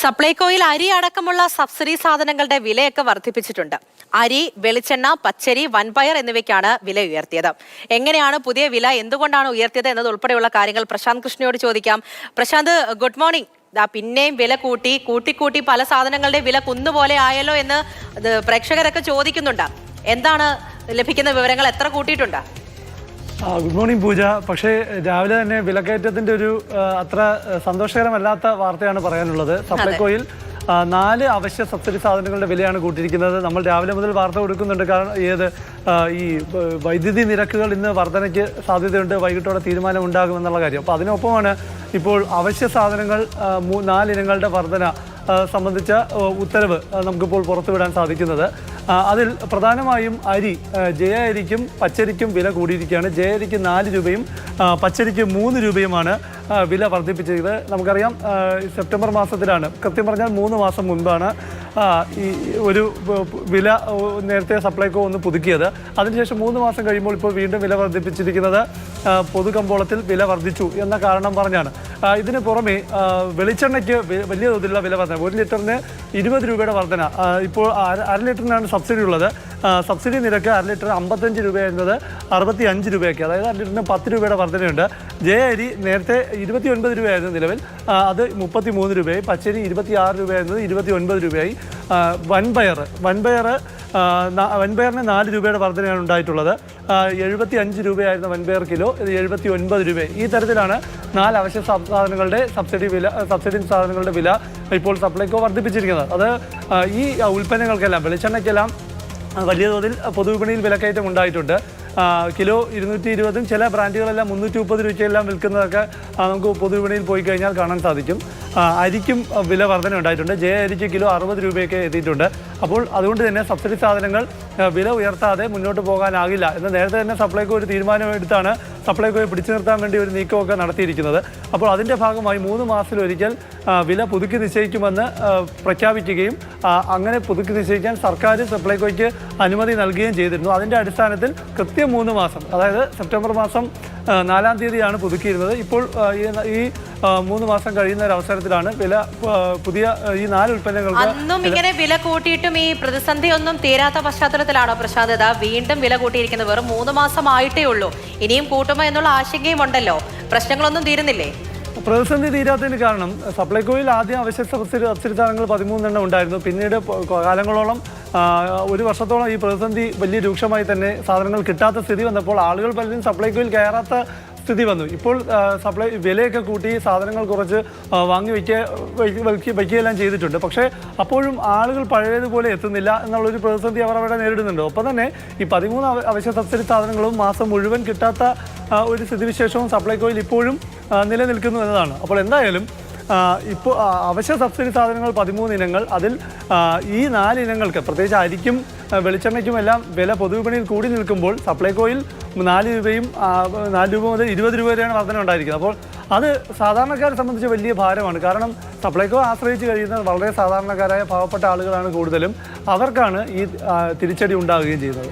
സപ്ലൈകോയിൽ അരി അടക്കമുള്ള സബ്സിഡി സാധനങ്ങളുടെ വിലയൊക്കെ വർദ്ധിപ്പിച്ചിട്ടുണ്ട്. അരി വെളിച്ചെണ്ണ പച്ചരി വൻപയർ എന്നിവയ്ക്കാണ് വില ഉയർത്തിയത്. എങ്ങനെയാണ് പുതിയ വില എന്തുകൊണ്ടാണ് ഉയർത്തിയത് എന്നതുൾപ്പെടെയുള്ള കാര്യങ്ങൾ പ്രശാന്ത് കൃഷ്ണയോട് ചോദിക്കാം. പ്രശാന്ത് ഗുഡ് മോർണിംഗ് പിന്നെയും വില കൂട്ടി കൂട്ടിക്കൂട്ടി പല സാധനങ്ങളുടെ വില കുന്നുപോലെ ആയല്ലോ എന്ന് പ്രേക്ഷകരൊക്കെ ചോദിക്കുന്നുണ്ട്. എന്താണ് ലഭിക്കുന്ന വിവരങ്ങൾ? എത്ര കൂട്ടിയിട്ടുണ്ട്? ആ, ഗുഡ് മോർണിംഗ് പൂജ. പക്ഷേ രാവിലെ തന്നെ വിലക്കയറ്റത്തിന്റെ ഒരു അത്ര സന്തോഷകരമല്ലാത്ത വാർത്തയാണ് പറയാനുള്ളത്. സപ്ലൈകോയിൽ ആ, നാല് അവശ്യ സബ്സിഡി സാധനങ്ങളുടെ വിലയാണ് കൂട്ടിയിരിക്കുന്നത്. നമ്മൾ രാവിലെ മുതൽ വാർത്ത കൊടുക്കുന്നുണ്ട്. കാരണം ഏത് ഈ വൈദ്യുതി നിരക്കുകൾ ഇന്ന് വർധനയ്ക്ക് സാധ്യതയുണ്ട്. വൈകിട്ടോടെ തീരുമാനം ഉണ്ടാകുമെന്നുള്ള കാര്യം. അപ്പോൾ അതിനൊപ്പമാണ് ഇപ്പോൾ അവശ്യ സാധനങ്ങൾ നാലിനങ്ങളുടെ വർധന സംബന്ധിച്ച ഉത്തരവ് നമുക്കിപ്പോൾ പുറത്തുവിടാൻ സാധിക്കുന്നത്. അതിൽ പ്രധാനമായും അരി ജയ അരിക്കും പച്ചരിക്കും വില കൂടിയിരിക്കുകയാണ്. ജയ അരിക്ക് നാല് രൂപയും പച്ചരിക്ക് മൂന്ന് രൂപയുമാണ് വില വർദ്ധിപ്പിച്ചത്. നമുക്കറിയാം സെപ്റ്റംബർ മാസത്തിലാണ്. കൃത്യം പറഞ്ഞാൽ മൂന്ന് മാസം മുൻപാണ് ഈ ഒരു വില നേരത്തെ സപ്ലൈകോ ഒന്ന് പുതുക്കിയത്. അതിനുശേഷം മൂന്ന് മാസം കഴിയുമ്പോൾ ഇപ്പോൾ വീണ്ടും വില വർദ്ധിപ്പിച്ചിരിക്കുന്നത് പൊതു പൊതുകമ്പോളത്തിൽ വില വർദ്ധിച്ചു എന്ന കാരണം പറഞ്ഞാണ്. ഇതിന് പുറമെ വെളിച്ചെണ്ണയ്ക്ക് വലിയ തോതിലുള്ള വില വർധന. ഒരു ലിറ്ററിന് ഇരുപത് രൂപയുടെ വർധന. ഇപ്പോൾ അര ലിറ്ററിനാണ് സബ്സിഡി ഉള്ളത്. സബ്സിഡി നിരക്ക് അര ലിറ്റർ അമ്പത്തഞ്ച് രൂപ എന്നത് അറുപത്തി അഞ്ച് രൂപയൊക്കെ അതായത് അര ലിറ്ററിന് പത്ത് രൂപയുടെ വർധനയുണ്ട്. ജയ അരി നേരത്തെ ഇരുപത്തി ഒൻപത് രൂപയായിരുന്നു നിലവിൽ. അത് മുപ്പത്തി മൂന്ന് രൂപയായി. പച്ചരി ഇരുപത്തി ആറ് രൂപയായിരുന്നത് ഇരുപത്തി ഒൻപത് രൂപയായി വൻപയർ വൻപയർ വൻപയറിന് നാല് രൂപയുടെ വർധനയാണ് ഉണ്ടായിട്ടുള്ളത്. എഴുപത്തി അഞ്ച് രൂപയായിരുന്ന വൻപയർ കിലോ. ഇത് എഴുപത്തി ഒൻപത് രൂപ. ഈ തരത്തിലാണ് നാല് അവശ്യ സാധനങ്ങളുടെ സബ്സിഡി വില സബ്സിഡി സാധനങ്ങളുടെ വില ഇപ്പോൾ സപ്ലൈകോ വർദ്ധിപ്പിച്ചിരിക്കുന്നത്. അത് ഈ ഉൽപ്പന്നങ്ങൾക്കെല്ലാം വെളിച്ചെണ്ണയ്ക്കെല്ലാം വലിയ തോതിൽ പൊതുവിപണിയിൽ വിലക്കയറ്റം ഉണ്ടായിട്ടുണ്ട്. കിലോ ഇരുന്നൂറ്റി ഇരുപതും ചില ബ്രാൻഡുകളെല്ലാം മുന്നൂറ്റി മുപ്പത് രൂപയ്ക്കെല്ലാം വിൽക്കുന്നതൊക്കെ നമുക്ക് പൊതുവിപണിയിൽ പോയി കഴിഞ്ഞാൽ കാണാൻ സാധിക്കും. അരിക്കും വില വർധന ഉണ്ടായിട്ടുണ്ട്. ജയ അരിക്ക് കിലോ അറുപത് രൂപയൊക്കെ എത്തിയിട്ടുണ്ട്. അപ്പോൾ അതുകൊണ്ട് തന്നെ സബ്സിഡി സാധനങ്ങൾ വില ഉയർത്താതെ മുന്നോട്ട് പോകാനാകില്ല എന്ന് നേരത്തെ തന്നെ സപ്ലൈകോ ഒരു തീരുമാനമെടുത്താണ് സപ്ലൈകോയെ പിടിച്ചു നിർത്താൻ വേണ്ടി ഒരു നീക്കമൊക്കെ നടത്തിയിരിക്കുന്നത്. അപ്പോൾ അതിന്റെ ഭാഗമായി മൂന്ന് മാസത്തിലൊരിക്കൽ വില പുതുക്കി നിശ്ചയിക്കുമെന്ന് പ്രഖ്യാപിക്കുകയും അങ്ങനെ പുതുക്കി നിശ്ചയിക്കാൻ സർക്കാർ സപ്ലൈകോയ്ക്ക് അനുമതി നൽകുകയും ചെയ്തിരുന്നു. അതിന്റെ അടിസ്ഥാനത്തിൽ കൃത്യം മൂന്ന് മാസം അതായത് സെപ്റ്റംബർ മാസം നാലാം തീയതിയാണ് പുതുക്കിയിരുന്നത്. ഇപ്പോൾ ഈ മൂന്ന് മാസം കഴിയുന്ന ഒരു അവസരത്തിലാണ് വില പുതിയ ഈ നാല് ഉൽപ്പന്നങ്ങൾ അന്നും ഇങ്ങനെ വില കൂട്ടിയിട്ടും ഈ പ്രതിസന്ധി ഒന്നും തീരാത്ത പശ്ചാത്തലത്തിലാണോ പ്രശാന്ത്? ഇതാ വീണ്ടും വില കൂട്ടിയിരിക്കുന്നത് വെറും മൂന്ന് മാസം ആയിട്ടേ ഉള്ളൂ. ഇനിയും കൂട്ടുമോ എന്നുള്ള ആശങ്കയും ഉണ്ടല്ലോ. പ്രശ്നങ്ങളൊന്നും തീരുന്നില്ലേ? പ്രതിസന്ധി തീരാത്തതിന് കാരണം സപ്ലൈകോയിൽ ആദ്യം അവശ്യ സാധനങ്ങൾ പതിമൂന്നെണ്ണം ഉണ്ടായിരുന്നു. പിന്നീട് കാലങ്ങളോളം ഒരു വർഷത്തോളം ഈ പ്രതിസന്ധി വലിയ രൂക്ഷമായി തന്നെ സാധനങ്ങൾ കിട്ടാത്ത സ്ഥിതി വന്നപ്പോൾ ആളുകൾ പലരും സപ്ലൈകോയിൽ കയറാത്ത സ്ഥിതി വന്നു. ഇപ്പോൾ സപ്ലൈ വിലയൊക്കെ കൂട്ടി സാധനങ്ങൾ കുറച്ച് വാങ്ങി വയ്ക്കുക വയ്ക്ക- വയ്ക്ക- വയ്ക്കുകയെല്ലാം ചെയ്തിട്ടുണ്ട്. പക്ഷേ അപ്പോഴും ആളുകൾ പഴയതുപോലെ എത്തുന്നില്ല എന്നുള്ളൊരു പ്രതിസന്ധി അവർ അവിടെ നേരിടുന്നുണ്ട്. ഒപ്പം തന്നെ ഈ പതിമൂന്ന് അവ- അവശ്യ സബ്സിഡി സാധനങ്ങളും മാസം മുഴുവൻ കിട്ടാത്ത ഒരു സ്ഥിതിവിശേഷവും സപ്ലൈകോയിൽ ഇപ്പോഴും നിലനിൽക്കുന്നു എന്നതാണ്. അപ്പോൾ എന്തായാലും ഇപ്പോൾ അവശ്യ സബ്സിഡി സാധനങ്ങൾ പതിമൂന്ന് ഇനങ്ങൾ അതിൽ ഈ നാല് ഇനങ്ങൾക്ക് പ്രത്യേകിച്ച് അരിക്കും വെളിച്ചെണ്ണയ്ക്കുമെല്ലാം വില പൊതുവിപണിയിൽ കൂടി നിൽക്കുമ്പോൾ സപ്ലൈകോയിൽ നാല് രൂപയും നാല് രൂപ മുതൽ ഇരുപത് രൂപ വരെയാണ് വർധന ഉണ്ടായിരിക്കുന്നത്. അപ്പോൾ അത് സാധാരണക്കാരെ സംബന്ധിച്ച് വലിയ ഭാരമാണ്. കാരണം സപ്ലൈകോ ആശ്രയിച്ച് കഴിയുന്ന വളരെ സാധാരണക്കാരായ പാവപ്പെട്ട ആളുകളാണ് കൂടുതലും. അവർക്കാണ് ഈ തിരിച്ചടി ഉണ്ടാവുകയും ചെയ്യുന്നത്.